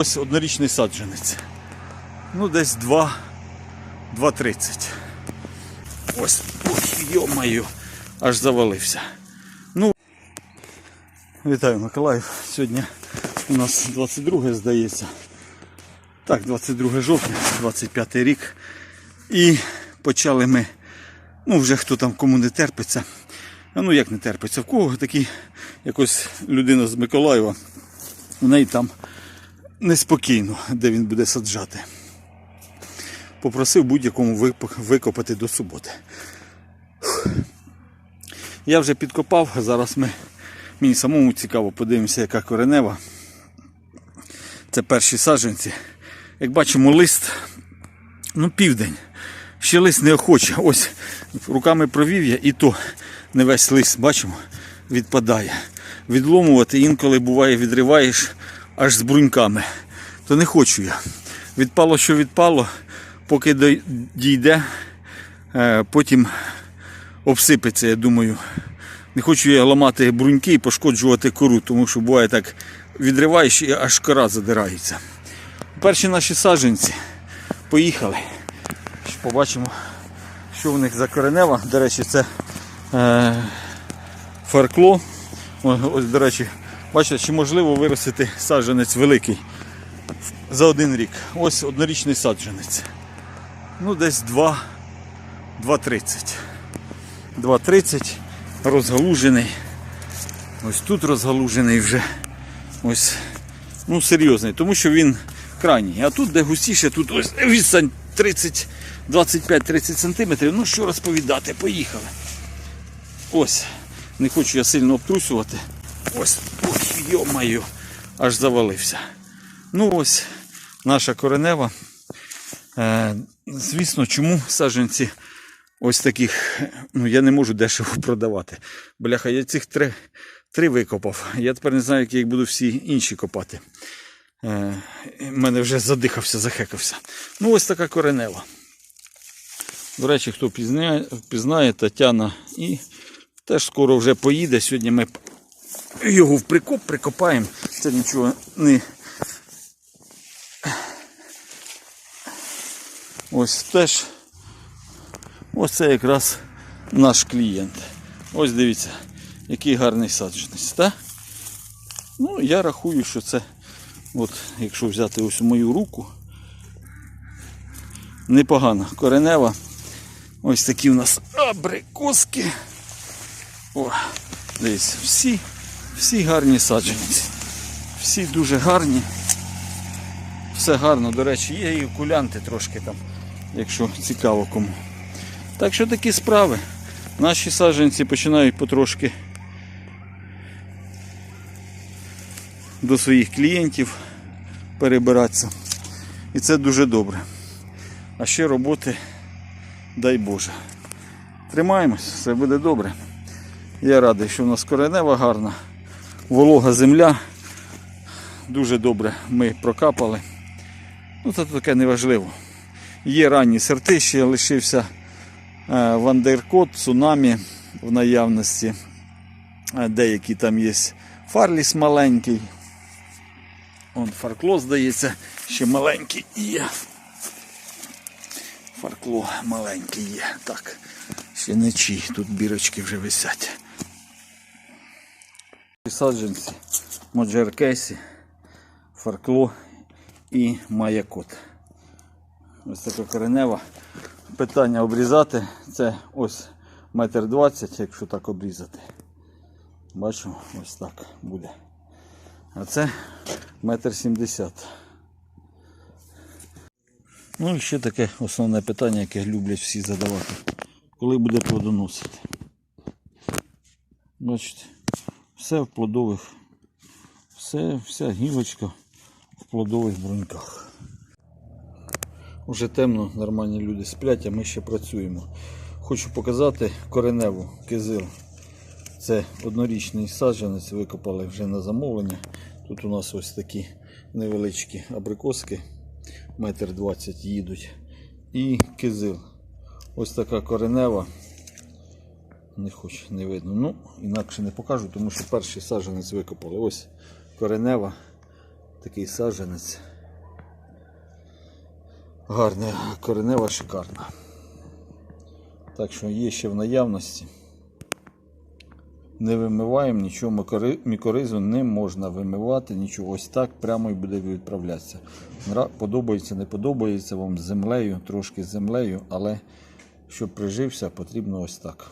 Ось однорічний саджанець. Ну, десь 2, 2,30. Ось, ой, йо-маю, аж завалився. Ну, вітаю, Миколаїв. Сьогодні у нас 22 здається. Так, 22 жовтня, 25 рік. І почали ми, ну вже хто там кому не терпиться. Ну як не терпиться, в кого такий якось людина з Миколаєва, у неї там неспокійно, де він буде саджати. Попросив будь-якому викопати до суботи. Я вже підкопав, зараз ми, мені самому цікаво, подивимося, яка коренева. Це перші саджанці. Як бачимо, лист, ну південь. Ще лист неохоче. Ось руками провів я і то не весь лист, бачимо, відпадає. Відломувати інколи буває, відриваєш аж з бруньками. То не хочу я. Відпало, що відпало, поки дійде, е, потім обсипеться, я думаю. Не хочу я ламати бруньки і пошкоджувати кору, тому що буває так відриваєш і аж кора задирається. Перші наші саджанці поїхали. Побачимо, що в них за коренева. До речі, це е, фаркло. Ось, до речі, бачите, чи можливо виростити саджанець великий за один рік. Ось однорічний саджанець. Ну, десь 2,30. 2,30 розгалужений. Ось тут розгалужений вже. Ось, ну серйозний, тому що він крайній. А тут, де густіше, тут ось відстань 25-30 см. Ну що розповідати, поїхали. Ось, не хочу я сильно обтрусювати. Ось, ой, йо-маю, аж завалився. Ну ось наша коренева. Е, звісно, чому саджанці ось таких, ну я не можу дешево продавати. Бляха, я цих три, три викопав. Я тепер не знаю, як я їх буду всі інші копати. Е, мене вже задихався, захекався. Ну, ось така коренева. До речі, хто пізнає, пізнає Тетяна і теж скоро вже поїде. Сьогодні ми його в прикоп прикопаємо. Це нічого не. Ось теж. Ось це якраз наш клієнт. Ось дивіться, який гарний саджанець. Та? Ну, я рахую, що це, от, якщо взяти ось мою руку, непогана коренева. Ось такі у нас абрикоски. О, дивіться, всі, всі гарні саджанці. Всі дуже гарні. Все гарно, до речі, є і окулянти трошки там, якщо цікаво кому. Так що такі справи. Наші саджанці починають потрошки до своїх клієнтів перебиратися. І це дуже добре. А ще роботи, дай Боже. Тримаємось, все буде добре. Я радий, що в нас коренева гарна, волога земля. Дуже добре ми прокапали. Ну це таке неважливо. Є ранні сорти, ще лишився е, Вандеркот, цунамі в наявності. Е, Деякі там є фарліс маленький. Он фаркло, здається, ще маленький є. Фаркло маленький є. Так, ще не чий, тут бірочки вже висять. Саджанці, моджеркесі, фаркло і маякот. Ось така коренева. Питання обрізати це ось метр двадцять, якщо так обрізати. Бачимо, ось так буде. А це метр сімдесят. Ну і ще таке основне питання, яке люблять всі задавати. Коли буде плодоносити? Бачите, все в плодових, все, вся гілочка в плодових бруньках. Уже темно, нормальні люди сплять, а ми ще працюємо. Хочу показати кореневу кизил. Це однорічний саджанець, викопали вже на замовлення. Тут у нас ось такі невеличкі абрикоски, метр двадцять їдуть. І кизил. Ось така коренева. Не хочу, не видно. Ну, інакше не покажу, тому що перший саджанець викопали. Ось коренева, такий саджанець. Гарна, коренева шикарна. Так що є ще в наявності. Не вимиваємо нічого, мікоризу не можна вимивати, нічого. Ось так прямо і буде відправлятися. Подобається, не подобається вам з землею, трошки з землею, але щоб прижився, потрібно ось так.